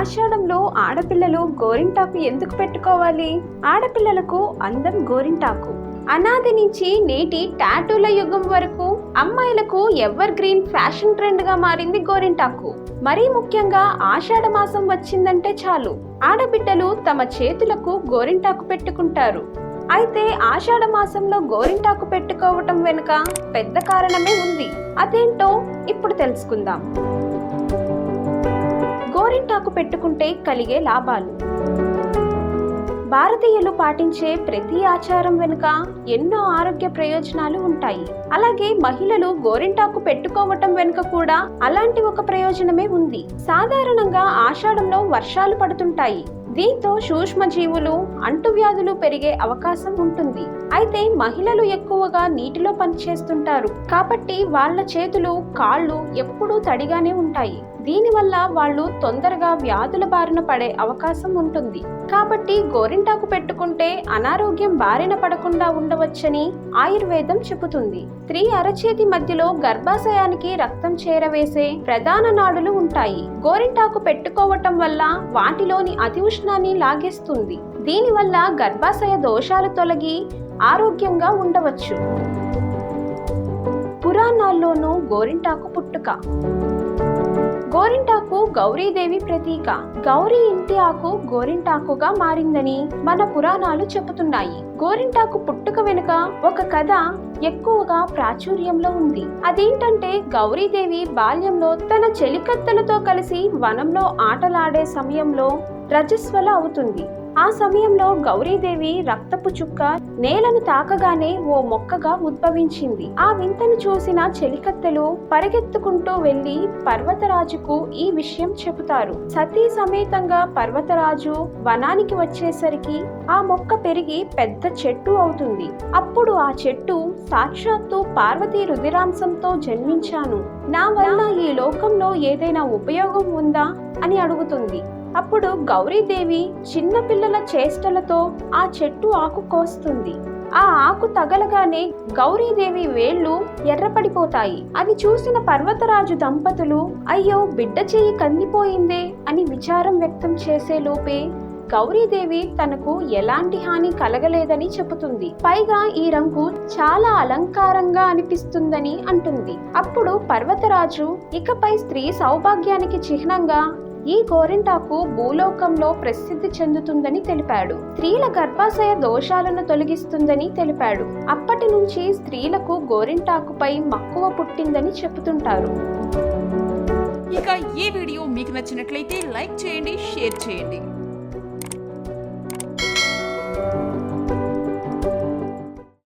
ఆషాఢంలో ఆడపిల్లలు గోరింటాకు ఎందుకు పెట్టుకోవాలి? ఆడపిల్లలకు అందం గోరింటాకు. అనాది నుంచి నేటి టాటూల యుగం వరకు అమ్మాయిలకు ఎవర్ గ్రీన్ ఫ్యాషన్ ట్రెండ్గా మారింది గోరింటాకు. మరీ ముఖ్యంగా ఆషాఢ మాసం వచ్చిందంటే చాలు. ఆడబిడ్డలు తమ చేతులకు గోరింటాకు పెట్టుకుంటారు. అయితే ఆషాఢ మాసంలో గోరింటాకు పెట్టుకోవటం వెనుక పెద్ద కారణమే ఉంది. అదేంటో ఇప్పుడు తెలుసుకుందాం. గోరింటాకు పెట్టుకుంటే కలిగే లాభాలు. భారతీయులు పాటించే ప్రతి ఆచారం వెనుక ఎన్నో ఆరోగ్య ప్రయోజనాలు ఉంటాయి. అలాగే మహిళలు గోరింటాకు పెట్టుకోవటం వెనుక కూడా అలాంటి ఒక ప్రయోజనమే ఉంది. సాధారణంగా ఆషాఢంలో వర్షాలు పడుతుంటాయి. దీంతో సూక్ష్మజీవులు అంటువ్యాధులు పెరిగే అవకాశం ఉంటుంది. అయితే మహిళలు ఎక్కువగా నీటిలో పనిచేస్తుంటారు. కాబట్టి వాళ్ళ చేతులు కాళ్ళు ఎప్పుడూ తడిగానే ఉంటాయి. దీనివల్ల వాళ్ళు తొందరగా వ్యాధుల బారిన పడే అవకాశం ఉంటుంది. కాబట్టి గోరింటాకు పెట్టుకుంటే అనారోగ్యం బారిన పడకుండా ఉండవచ్చని ఆయుర్వేదం చెబుతుంది. స్త్రీ అరచేతి మధ్యలో గర్భాశయానికి రక్తం చేరవేసే ప్రధాన నాడులు ఉంటాయి. గోరింటాకు పెట్టుకోవటం వల్ల వాటిలోని అతి ఉష్ణాన్ని లాగేస్తుంది. దీనివల్ల గర్భాశయ దోషాలు తొలగి ఆరోగ్యంగా ఉండవచ్చు. పురాణాల్లోనూ గోరింటాకు పుట్టుక. గోరింటాకు గౌరీదేవి ప్రతీక. గౌరీ ఇంటి ఆకు గోరింటాకుగా మారిందని మన పురాణాలు చెబుతున్నాయి. గోరింటాకు పుట్టుక వెనుక ఒక కథ ఎక్కువగా ప్రాచుర్యంలో ఉంది. అదేంటంటే గౌరీదేవి బాల్యంలో తన చెలికత్తెలతో కలిసి వనంలో ఆటలాడే సమయంలో రజస్వల అవుతుంది. ఆ సమయంలో గౌరీదేవి రక్తపు చుక్క నేలను తాకగానే ఓ మొక్కగా ఉద్భవించింది. ఆ వింతను చూసిన చెలికత్తెలు పరిగెత్తుకుంటూ వెళ్ళి పర్వతరాజుకు ఈ విషయం చెబుతారు. సతీ సమేతంగా పర్వతరాజు వనానికి వచ్చేసరికి ఆ మొక్క పెరిగి పెద్ద చెట్టు అవుతుంది. అప్పుడు ఆ చెట్టు సాక్షాత్తు పార్వతీ రుధిరాంశంతో జన్మించాను. నా వల్ల ఈ లోకంలో ఏదైనా ఉపయోగం ఉందా అని అడుగుతుంది. అప్పుడు గౌరీదేవి చిన్నపిల్లల చేష్టలతో ఆ చెట్టు ఆకు కోస్తుంది. ఆ ఆకు తగలగానే గౌరీదేవి వేళ్ళు ఎర్రపడిపోతాయి. అది చూసిన పర్వతరాజు దంపతులు అయ్యో బిడ్డ చెయ్యి కందిపోయిందే అని విచారం వ్యక్తం చేసే లోపే గౌరీదేవి తనకు ఎలాంటి హాని కలగలేదని చెబుతుంది. పైగా ఈ రంగు చాలా అలంకారంగా అనిపిస్తుందని అంటుంది. అప్పుడు పర్వతరాజు ఇకపై స్త్రీ సౌభాగ్యానికి చిహ్నంగా ఈ గోరింటాకు భూలోకంలో ప్రసిద్ధి చెందుతుందని తెలిపాడు. స్త్రీల గర్భాశయ దోషాలను తొలగిస్తుందని తెలిపాడు. అప్పటి నుంచి స్త్రీలకు గోరింటాకుపై మక్కువ పుట్టిందని చెబుతుంటారు. ఇక ఈ వీడియో మీకు నచ్చినట్లయితే లైక్ చేయండి షేర్ చేయండి.